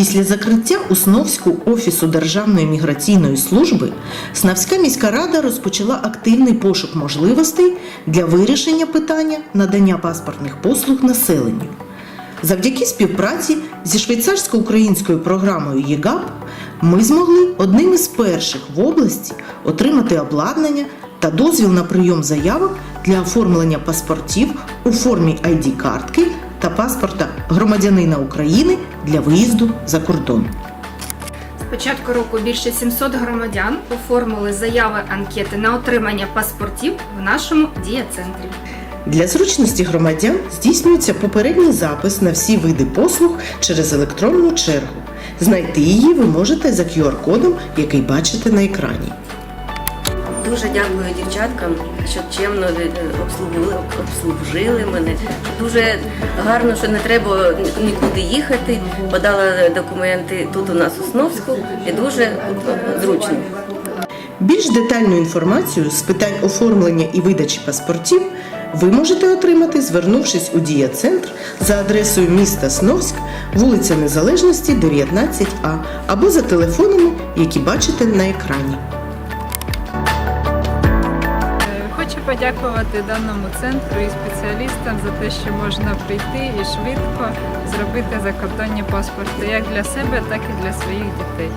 Після закриття Усновську Офісу Державної міграційної служби Снавська міська рада розпочала активний пошук можливостей для вирішення питання надання паспортних послуг населенню. Завдяки співпраці зі швейцарсько-українською програмою ЄГАП ми змогли одним із перших в області отримати обладнання та дозвіл на прийом заявок для оформлення паспортів у формі ID-картки та паспорта громадянина України для виїзду за кордон. З початку року більше 700 громадян оформили заяви анкети на отримання паспортів в нашому дія-центрі. Для зручності громадян здійснюється попередній запис на всі види послуг через електронну чергу. Знайти її ви можете за QR-кодом, який бачите на екрані. Дуже дякую дівчаткам, що чемно від- обслужили, обслужили мене. Дуже гарно, що не треба нікуди їхати. Подала документи тут у нас у Сновську і дуже зручно. Більш детальну інформацію з питань оформлення і видачі паспортів ви можете отримати, звернувшись у Дія-центр за адресою міста Сновськ, вулиця Незалежності, 19А або за телефонами, які бачите на екрані. Хочу подякувати даному центру і спеціалістам за те, що можна прийти і швидко зробити закордонні паспорти як для себе, так і для своїх дітей.